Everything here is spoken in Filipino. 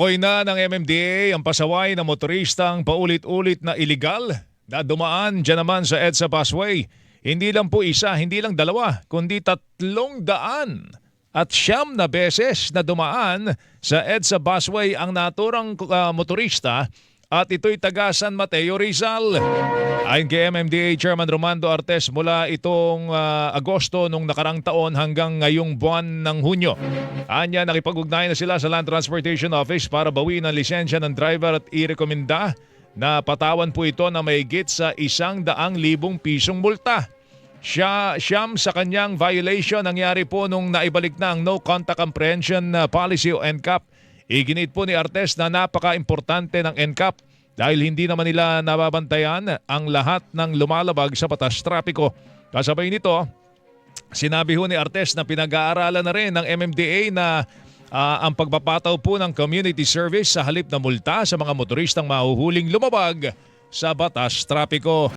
Tinutukoy na ng MMDA ang pasaway ng motoristang paulit-ulit na illegal na dumaan dyan naman sa EDSA busway. Hindi lang po isa, hindi lang dalawa, kundi tatlong daan at siyam na beses na dumaan sa EDSA busway ang naturang uh, motorista at ito'y taga San Mateo Rizal. Ayon kay MMDA Chairman Romando Artes mula itong ah, Agosto nung nakarang taon hanggang ngayong buwan ng Hunyo. Anya nakipag-ugnayan na sila sa Land Transportation Office para bawiin ang lisensya ng driver at irekomenda na patawan po ito na may git sa isang daang libong pisong multa. Siya, siyam sa kanyang violation nangyari po nung naibalik na ang No Contact Comprehension uh, Policy o NCAP. Iginit po ni Artes na napaka-importante ng NCAP dahil hindi naman nila nababantayan ang lahat ng lumalabag sa batas trapiko. Kasabay nito, sinabi ho ni Artes na pinag-aaralan na rin ng MMDA na ah, ang pagpapataw po ng community service sa halip na multa sa mga motoristang mahuhuling lumabag sa batas trapiko.